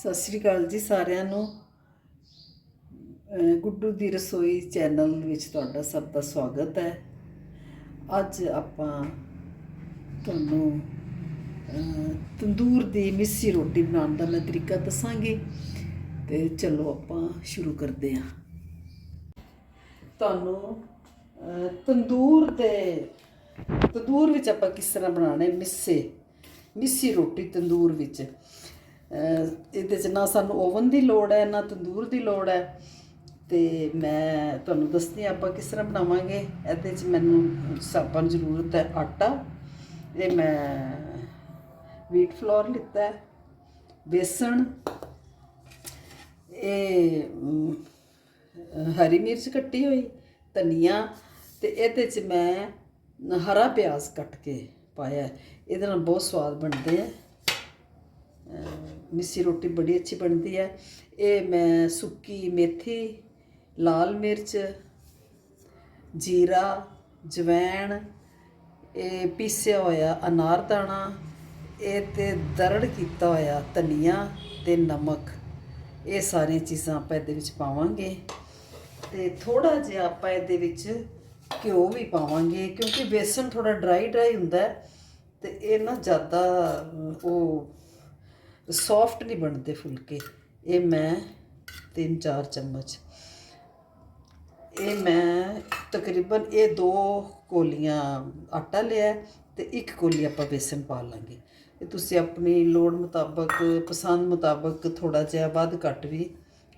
ਸਤਿ ਸ੍ਰੀ ਅਕਾਲ ਜੀ ਸਾਰਿਆਂ ਨੂੰ। ਗੁੱਡੂ ਦੀ ਰਸੋਈ ਚੈਨਲ ਵਿੱਚ ਤੁਹਾਡਾ ਸਭ ਦਾ ਸਵਾਗਤ ਹੈ। ਅੱਜ ਆਪਾਂ ਤੁਹਾਨੂੰ ਤੰਦੂਰ ਦੀ ਮਿੱਸੀ ਰੋਟੀ ਬਣਾਉਣ ਦਾ ਮੈਂ ਤਰੀਕਾ ਦੱਸਾਂਗੀ ਤੇ ਚਲੋ ਆਪਾਂ ਸ਼ੁਰੂ ਕਰਦੇ ਹਾਂ। ਤੁਹਾਨੂੰ ਤੰਦੂਰ ਦੇ, ਤੰਦੂਰ ਵਿੱਚ ਆਪਾਂ ਕਿਸ ਤਰ੍ਹਾਂ ਬਣਾਉਣੇ ਮਿੱਸੇ? ਮਿੱਸੀ ਰੋਟੀ ਤੰਦੂਰ ਵਿੱਚ। ਇਹਦੇ 'ਚ ਨਾ ਸਾਨੂੰ ਓਵਨ ਦੀ ਲੋੜ ਹੈ, ਨਾ ਤੰਦੂਰ ਦੀ ਲੋੜ ਹੈ। ਤੇ ਮੈਂ ਤੁਹਾਨੂੰ ਦੱਸਦੀ ਹਾਂ ਆਪਾਂ ਕਿਸ ਤਰ੍ਹਾਂ ਬਣਾਵਾਂਗੇ। ਇਹਦੇ 'ਚ ਮੈਨੂੰ ਸਾਪਾਂ ਨੂੰ ਜ਼ਰੂਰਤ ਹੈ ਆਟਾ। ਇਹ ਮੈਂ ਵੀਟ ਫਲੋਰ ਲਿੱਤਾ ਹੈ, ਬੇਸਣ, ਇਹ ਹਰੀ ਮਿਰਚ ਕੱਟੀ ਹੋਈ, ਧਨੀਆ ਤੇ ਇਹਦੇ 'ਚ ਮੈਂ ਹਰਾ ਪਿਆਜ਼ ਕੱਟ ਕੇ ਪਾਇਆ ਇਹਦੇ ਨਾਲ ਬਹੁਤ ਸਵਾਦ ਬਣਦੇ ਆ ਮਿੱਸੀ ਰੋਟੀ ਬੜੀ ਅੱਛੀ ਬਣਦੀ ਹੈ। ਇਹ ਮੈਂ ਸੁੱਕੀ ਮੇਥੀ, ਲਾਲ ਮਿਰਚ, ਜੀਰਾ, ਜਵੈਣ, ਇਹ ਪੀਸਿਆ ਹੋਇਆ ਅਨਾਰ ਇਹ ਤੇ ਦਰੜ ਕੀਤਾ ਹੋਇਆ ਧਨੀਆ ਤੇ ਨਮਕ। ਇਹ ਸਾਰੀਆਂ ਚੀਜ਼ਾਂ ਆਪਾਂ ਇਹਦੇ ਵਿੱਚ ਪਾਵਾਂਗੇ ਤੇ ਥੋੜਾ ਜਿਹਾ ਆਪਾਂ ਇਹਦੇ ਵਿੱਚ ਘਿਓ ਵੀ ਪਾਵਾਂਗੇ ਕਿਉਂਕਿ ਬੇਸਨ ਥੋੜਾ ਡਰਾਈ ਡਰਾਈ ਹੁੰਦਾ ਹੈ ਤੇ ਇਹ ਨਾ ਜ਼ਿਆਦਾ ਉਹ ਸੌਫਟ ਨਹੀਂ ਬਣਦੇ ਫੁਲਕੇ। ਇਹ ਮੈਂ 3-4 ਚਮਚ। ਇਹ ਮੈਂ ਤਕਰੀਬਨ ਇਹ ਦੋ ਕੋਲੀਆਂ ਆਟਾ ਲਿਆ ਤੇ ਇੱਕ ਕੋਲੀ ਆਪਾਂ ਬੇਸਨ ਪਾ ਲਾਂਗੇ। ਇਹ ਤੁਸੀਂ ਆਪਣੀ ਲੋੜ ਮੁਤਾਬਕ, ਪਸੰਦ ਮੁਤਾਬਕ ਥੋੜਾ ਜਿਹਾ ਵੱਧ ਘੱਟ ਵੀ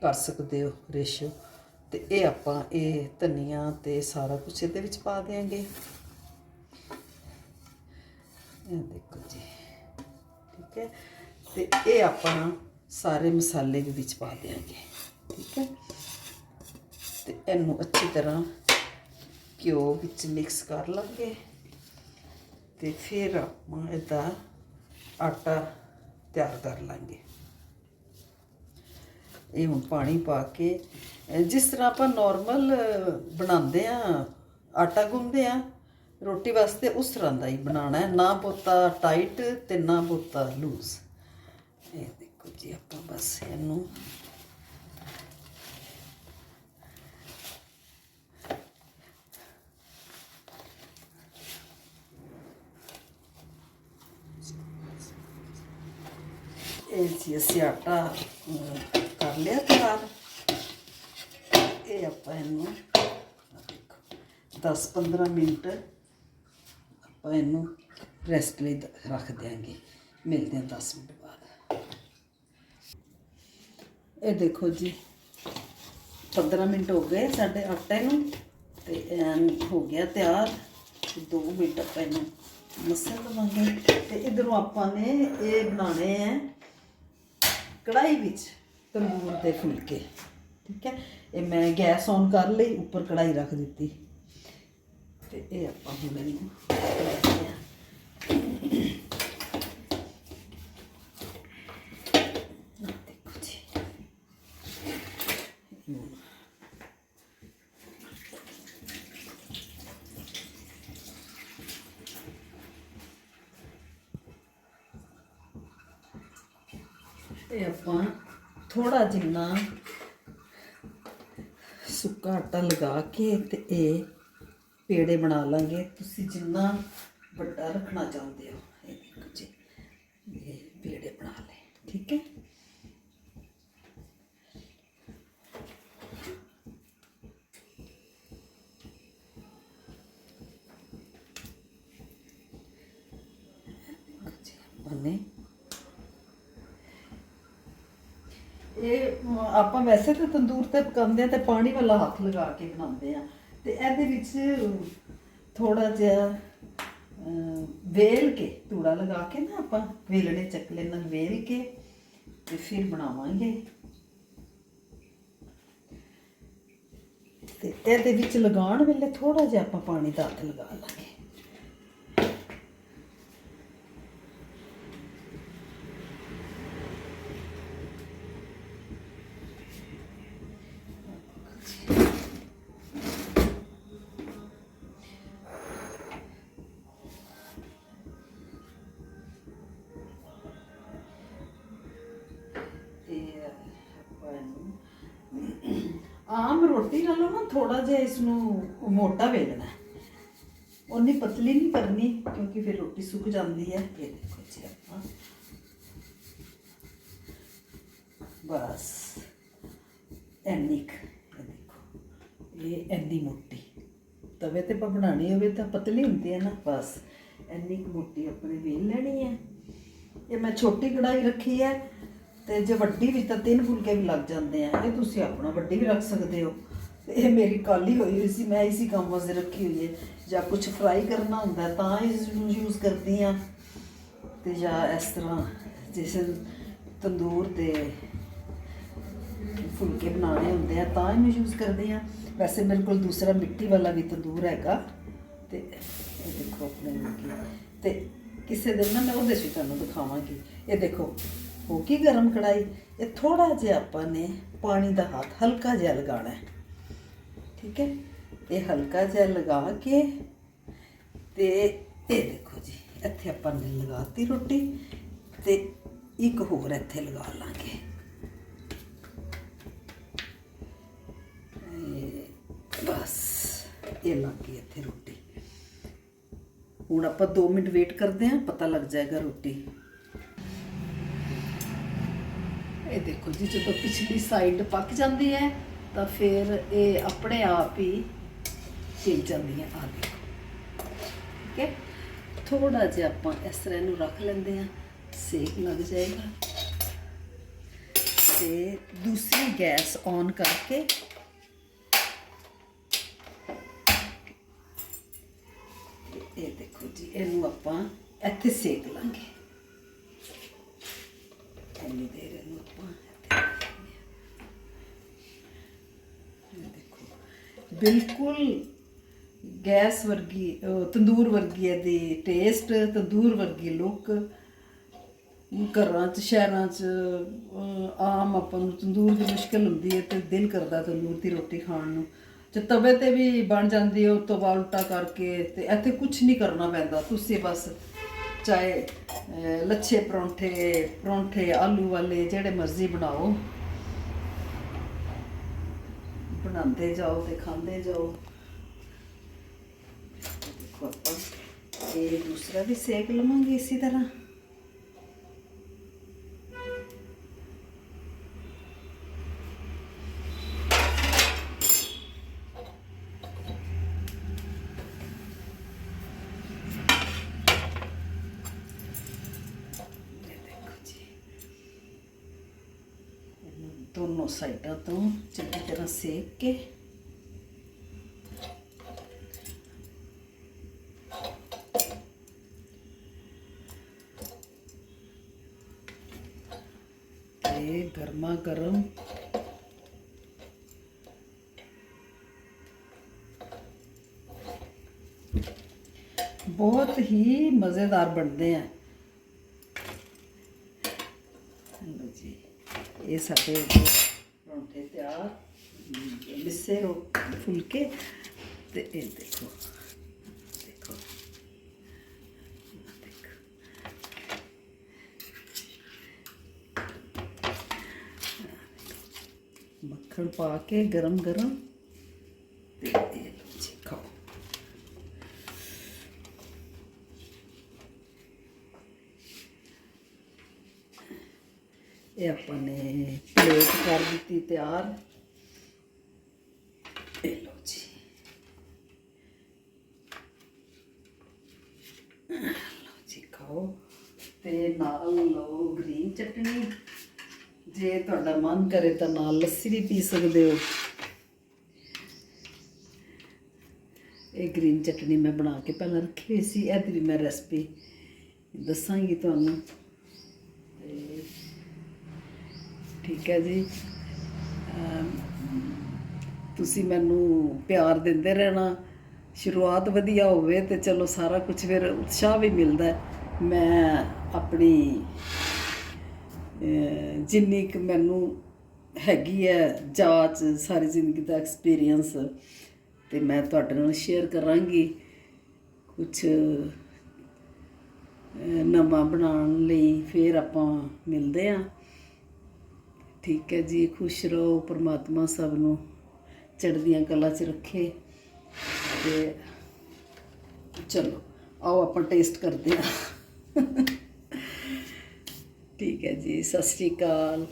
ਕਰ ਸਕਦੇ ਹੋ ਰੇਸ਼ੋ। ਤੇ ਇਹ ਆਪਾਂ ਇਹ ਧਨੀਆ ਤੇ ਸਾਰਾ ਕੁਝ ਇਹਦੇ ਵਿੱਚ ਪਾ ਦੇਾਂਗੇ ਇਹ ਦੇਖੋ ਜੀ, ਠੀਕ ਹੈ। ਤੇ ਇਹ ਆਪਾਂ ਸਾਰੇ ਮਸਾਲੇ ਦੇ ਵਿੱਚ ਪਾ ਦੇਾਂਗੇ ਠੀਕ ਹੈ? ਤੇ ਇਹਨੂੰ ਅੱਛੀ ਤਰ੍ਹਾਂ ਘਿਓ ਵਿੱਚ ਮਿਕਸ ਕਰ ਲਾਂਗੇ ਤੇ ਫਿਰ ਆਪਾਂ ਇਹਦਾ ਆਟਾ ਤਿਆਰ ਕਰ ਲਾਂਗੇ। ਇਹ ਹੁਣ ਪਾਣੀ ਪਾ ਕੇ ਜਿਸ ਤਰ੍ਹਾਂ ਆਪਾਂ ਨਾਰਮਲ ਬਣਾਉਂਦੇ ਆ ਆਟਾ ਗੁੰਨਦੇ ਆ ਰੋਟੀ ਵਾਸਤੇ ਉਸ ਤਰ੍ਹਾਂ ਦਾ ਹੀ ਬਣਾਉਣਾ ਹੈ, ਨਾ ਬਹੁਤਾ ਟਾਈਟ ਤੇ ਨਾ ਬਹੁਤਾ ਲੂਜ਼ ਇਹ ਦੇਖੋ ਜੀ, ਆਪਾਂ ਬਸ ਇਹਨੂੰ ਇਹ ਜੀ ਅਸੀਂ ਆਟਾ ਕਰ ਲਿਆ ਤਿਆਰ। ਇਹ ਆਪਾਂ ਇਹਨੂੰ ਦੇਖੋ 10-15 ਮਿੰਟ ਆਪਾਂ ਇਹਨੂੰ ਰੈਸਟ ਲਈ ਰੱਖ ਦਿਆਂਗੇ। ਮਿਲਦੇ ਹਾਂ 10 ਮਿੰਟ ਬਾਅਦ। ਇਹ ਦੇਖੋ ਜੀ। 15 ਮਿੰਟ ਹੋ ਗਏ ਸਾਡੇ ਆਟੇ ਨੂੰ ਤੇ ਐਨ ਹੋ ਗਿਆ ਤਿਆਰ। 2 ਮਿੰਟ ਆਪਾਂ ਇਹਨੂੰ ਮਸਲ ਲਵਾਂਗੇ ਤੇ ਇਧਰੋਂ ਆਪਾਂ ਨੇ ਇਹ ਬਣਾਉਣੇ ਆ ਕੜਾਈ ਵਿੱਚ ਤੰਦੂਰ ਦੇ ਫੁਲਕੇ। ਠੀਕ ਹੈ? ਇਹ ਮੈਂ ਗੈਸ ਔਨ ਕਰ ਲਈ, ਉੱਪਰ ਕੜਾਈ ਰੱਖ ਦਿੱਤੀ। ਤੇ ਇਹ ਆਪਾਂ ਹੁਣ ਇਹਨੂੰ ਕਰਦੇ ਹਾਂ ਦੇਖੋ ਜੀ ਇਹ ਆਪਾਂ ਥੋੜਾ ਜਿੰਨਾ ਸੁੱਕਾ ਆਟਾ ਲਗਾ ਕੇ ਤੇ ਇਹ ਪੇੜੇ ਬਣਾ ਲਾਂਗੇ। ਤੁਸੀਂ ਜਿੰਨਾ ਵੱਡਾ ਰੱਖਣਾ ਚਾਹੁੰਦੇ ਹੋ, ਇਹ ਦੇਖੋ ਜੀ ਇਹ ਪੇੜੇ ਬਣਾ ਲਏ, ਠੀਕ ਹੈ? ਦੇਖੋ ਜੀ ਬਣੇ ਇਹ ਆਪਾਂ ਵੈਸੇ ਤਾਂ ਤੰਦੂਰ ਤੇ ਪਕਾਉਂਦੇ ਆ ਤੇ ਪਾਣੀ ਵਾਲਾ ਹੱਥ ਲਗਾ ਕੇ ਬਣਾਉਂਦੇ ਆ। ਤੇ ਇਹਦੇ ਵਿੱਚ ਥੋੜਾ ਜਿਹਾ ਵੇਲ ਕੇ ਧੂੜਾ ਲਗਾ ਕੇ ਨਾ ਆਪਾਂ, ਵੇਲਣੇ ਚੱਕਲੇ ਨਾਲ ਵੇਲ ਕੇ ਤੇ ਫਿਰ ਬਣਾਵਾਂਗੇ। ਤੇ ਇਹਦੇ ਵਿੱਚ ਲਗਾਉਣ ਵੇਲੇ ਥੋੜਾ ਜਿਹਾ ਆਪਾਂ ਪਾਣੀ ਦਾ ਹੱਥ ਲਗਾ ਲਾਂਗੇ। ਰੋਟੀ ਨਾਲੋਂ ਨਾ ਥੋੜਾ ਜਿਹਾ ਇਸ ਨੂੰ ਮੋਟਾ ਵੇਲਣਾ ਹੈ। ਉਨੀ ਪਤਲੀ ਨਹੀਂ ਕਰਨੀ ਕਿਉਂਕਿ ਫਿਰ ਰੋਟੀ ਸੁੱਕ ਜਾਂਦੀ ਹੈ। ਇਹ ਦੇਖੋ ਜੀ ਆਪਾਂ। ਬਸ ਐਨੀ ਕੁ, ਇਹ ਦੇਖੋ ਇਹ ਐਨੀ ਮੋਟੀ। ਤਵੇ ਤੇ ਆਪਾਂ ਬਣਾਣੀ ਹੋਵੇ ਤਾਂ ਪਤਲੀ ਹੁੰਦੀ ਹੈ ਨਾ ਬਸ ਐਨੀ ਕੁ ਮੋਟੀ ਆਪਣੇ ਵੇਲ ਲੈਣੀ ਹੈ। ਇਹ ਮੈਂ ਛੋਟੀ ਕੜਾਈ ਰੱਖੀ ਹੈ ਤੇ ਜੇ ਵੱਡੀ ਵਿੱਚ ਤਾਂ ਤਿੰਨ ਫੁਲਕੇ ਵੀ ਲੱਗ ਜਾਂਦੇ ਆ। ਇਹ ਤੁਸੀਂ ਆਪਣਾ ਵੱਡੀ ਵੀ ਰੱਖ ਸਕਦੇ ਹੋ। ਇਹ ਮੇਰੀ ਕਾਲੀ ਹੋਈ ਹੋਈ ਸੀ, ਮੈਂ ਇਸੀ ਕੰਮ ਵਾਸਤੇ ਰੱਖੀ ਹੋਈ ਹੈ। ਜਾਂ ਕੁਝ ਫਰਾਈ ਕਰਨਾ ਹੁੰਦਾ, ਤਾਂ ਇਸ ਨੂੰ ਯੂਜ਼ ਕਰਦੀ ਆ ਤੇ ਜਾਂ ਇਸ ਤਰ੍ਹਾਂ ਜਿਸ ਤੰਦੂਰ ਤੇ ਫੁਲਕੇ ਬਣਾਉਣੇ ਹੁੰਦੇ ਆ, ਤਾਂ ਇਹਨੂੰ ਯੂਜ਼ ਕਰਦੇ ਆ ਵੈਸੇ ਮੇਰੇ ਕੋਲ ਦੂਸਰਾ ਮਿੱਟੀ ਵਾਲਾ ਵੀ ਤੰਦੂਰ ਹੈਗਾ। ਤੇ ਇਹ ਦੇਖੋ ਆਪਣੇ ਮੁਰਗੀ ਤੇ ਕਿਸੇ ਦਿਨ ਨਾ ਮੈਂ ਉਹਦੇ 'ਚ ਵੀ ਤੁਹਾਨੂੰ ਦਿਖਾਵਾਂਗੀ। ਇਹ ਦੇਖੋ, ਹੋ ਕੀ ਗਰਮ ਕੜਾਈ ਇਹ ਥੋੜਾ ਜਿਹਾ ਆਪਾਂ ਨੇ ਪਾਣੀ ਦਾ ਹੱਥ ਹਲਕਾ ਜਿਹਾ ਲਗਾਉਣਾ ਹੈ। ਠੀਕ ਹੈ? ਇਹ ਹਲਕਾ ਜਿਹਾ ਲਗਾ ਕੇ ਤੇ ਇਹ ਦੇਖੋ ਜੀ, ਇੱਥੇ ਆਪਾਂ ਨੇ ਲਗਾਤੀ ਰੋਟੀ ਤੇ ਇੱਕ ਹੋਰ ਇੱਥੇ ਲਗਾ ਲਾਂਗੇ। ਬਸ, ਇਹ ਲੱਗ ਗਈ ਇੱਥੇ ਰੋਟੀ। ਹੁਣ ਆਪਾਂ 2 ਮਿੰਟ ਵੇਟ ਕਰਦੇ ਹਾਂ, ਪਤਾ ਲੱਗ ਜਾਏਗਾ ਰੋਟੀ। ਇਹ ਦੇਖੋ ਜੀ, ਜਦੋਂ ਪਿਛਲੀ ਸਾਈਡ ਪੱਕ ਜਾਂਦੀ ਹੈ ਤਾਂ ਫਿਰ ਇਹ ਆਪਣੇ ਆਪ ਹੀ ਖਿਲ ਜਾਂਦੀਆਂ ਹੈ ਆ ਦੇਖੋ ਠੀਕ ਹੈ? ਥੋੜਾ ਜਿਹਾ ਆਪਾਂ ਇਸ ਤਰ੍ਹਾਂ ਇਹਨੂੰ ਰੱਖ ਲੈਂਦੇ ਹਾਂ, ਸੇਕ ਲੱਗ ਜਾਏਗਾ। ਤੇ ਦੂਸਰੀ ਗੈਸ ਔਨ ਕਰਕੇ ਇਹ ਦੇਖੋ ਜੀ, ਇਹਨੂੰ ਆਪਾਂ ਇੱਥੇ ਸੇਕ ਲਾਂਗੇ ਇੰਨੀ ਦੇਰ ਇਹਨੂੰ ਆਪਾਂ ਇੱਥੇ ਰੱਖਦੇ ਹਾਂ। ਇਹ ਦੇਖੋ ਬਿਲਕੁਲ ਗੈਸ ਵਰਗੀ ਤੰਦੂਰ ਵਰਗੀ ਇਹਦੀ ਟੇਸਟ ਤੰਦੂਰ ਵਰਗੀ ਲੁੱਕ ਘਰਾਂ 'ਚ, ਸ਼ਹਿਰਾਂ 'ਚ ਆਮ ਆਪਾਂ ਨੂੰ ਤੰਦੂਰ ਦੀ ਮੁਸ਼ਕਲ ਹੁੰਦੀ ਹੈ ਤੇ ਦਿਲ ਕਰਦਾ ਤੰਦੂਰ ਦੀ ਰੋਟੀ ਖਾਣ ਨੂੰ। ਜੇ ਤਵੇ ਤੇ ਵੀ ਬਣ ਜਾਂਦੀ ਹੈ ਉਹ ਤਵਾ ਉਲਟਾ ਕਰਕੇ ਤੇ ਇੱਥੇ ਕੁਝ ਨਹੀਂ ਕਰਨਾ ਪੈਂਦਾ। ਤੁਸੀਂ ਬਸ ਚਾਹੇ ਲੱਛੇ ਪਰੌਂਠੇ ਪਰੌਂਠੇ, ਆਲੂ ਵਾਲੇ ਜਿਹੜੇ ਮਰਜ਼ੀ ਬਣਾਓ। ਬਣਾਉਂਦੇ ਜਾਓ ਤੇ ਖਾਂਦੇ ਜਾਓ। ਦੇਖੋ ਆਪਾਂ ਇਹ ਦੂਸਰਾ ਵੀ ਸੇਕ ਲਵਾਂਗੇ ਇਸੇ ਤਰ੍ਹਾਂ। ਇਹਨੂੰ ਦੋਨੋਂ ਸਾਈਡਾਂ ਤੋਂ ਚੰਗੀ ਤਰ੍ਹਾਂ ਸੇਕ ਕੇ ਤੇ ਗਰਮਾ ਗਰਮ ਬਹੁਤ ਹੀ ਮਜ਼ੇਦਾਰ ਬਣਦੇ ਆ ਲਓ ਜੀ ਇਹ ਸਾਡੇ ਪਰੌਂਠੇ ਤਿਆਰ ਮਿੱਸੇ ਰੋ, ਫੁਲਕੇ, ਤੇ ਇਹ ਦੇਖੋ ਦੇਖੋ। ਮੱਖਣ ਪਾ ਕੇ ਗਰਮ ਗਰਮ ਤੇ ਇਹ ਲਓ ਜੀ ਖਾਓ ਇਹ ਆਪਾਂ ਨੇ ਪਲੇਟ ਕਰ ਦਿੱਤੀ ਤਿਆਰ। ਇਹ ਲਓ ਜੀ। ਲਓ ਜੀ, ਖਾਓ। ਤੇ ਨਾਲ ਲਓ ਗ੍ਰੀਨ ਚਟਨੀ। ਜੇ ਤੁਹਾਡਾ ਮਨ ਕਰੇ ਤਾਂ ਨਾਲ ਲੱਸੀ ਵੀ ਪੀ ਸਕਦੇ ਹੋ। ਇਹ ਗ੍ਰੀਨ ਚਟਨੀ ਮੈਂ ਬਣਾ ਕੇ ਪਹਿਲਾਂ ਰੱਖੀ ਹੋਈ ਸੀ। ਇਹਦੀ ਵੀ ਮੈਂ ਰੈਸਪੀ ਦੱਸਾਂਗੀ ਤੁਹਾਨੂੰ ਤੇ ਠੀਕ ਹੈ ਜੀ। ਤੁਸੀਂ ਮੈਨੂੰ ਪਿਆਰ ਦਿੰਦੇ ਰਹਿਣਾ। ਸ਼ੁਰੂਆਤ ਵਧੀਆ ਹੋਵੇ ਤੇ ਚਲੋ ਸਾਰਾ ਕੁਝ ਫਿਰ ਉਤਸ਼ਾਹ ਵੀ ਮਿਲਦਾ ਮੈਂ ਆਪਣੀ ਜਿੰਨੀ ਕੁ ਮੈਨੂੰ ਹੈਗੀ ਹੈ ਜਾਚ, ਸਾਰੀ ਜ਼ਿੰਦਗੀ ਦਾ ਐਕਸਪੀਰੀਅੰਸ ਤੇ ਮੈਂ ਤੁਹਾਡੇ ਨਾਲ ਸ਼ੇਅਰ ਕਰਾਂਗੀ ਕੁਝ ਨਵਾਂ ਬਣਾਉਣ ਲਈ ਫਿਰ ਆਪਾਂ ਮਿਲਦੇ ਹਾਂ। ਠੀਕ ਹੈ ਜੀ, ਖੁਸ਼ ਰਹੋ, ਪਰਮਾਤਮਾ ਸਭ ਨੂੰ ਚੜ੍ਹਦੀਆਂ ਕਲਾ 'ਚ ਰੱਖੇ ਤੇ ਚਲੋ, ਆਓ ਆਪਾਂ ਟੇਸਟ ਕਰਦੇ ਹਾਂ। ਠੀਕ ਹੈ ਜੀ, ਸਤਿ ਸ਼੍ਰੀ ਅਕਾਲ।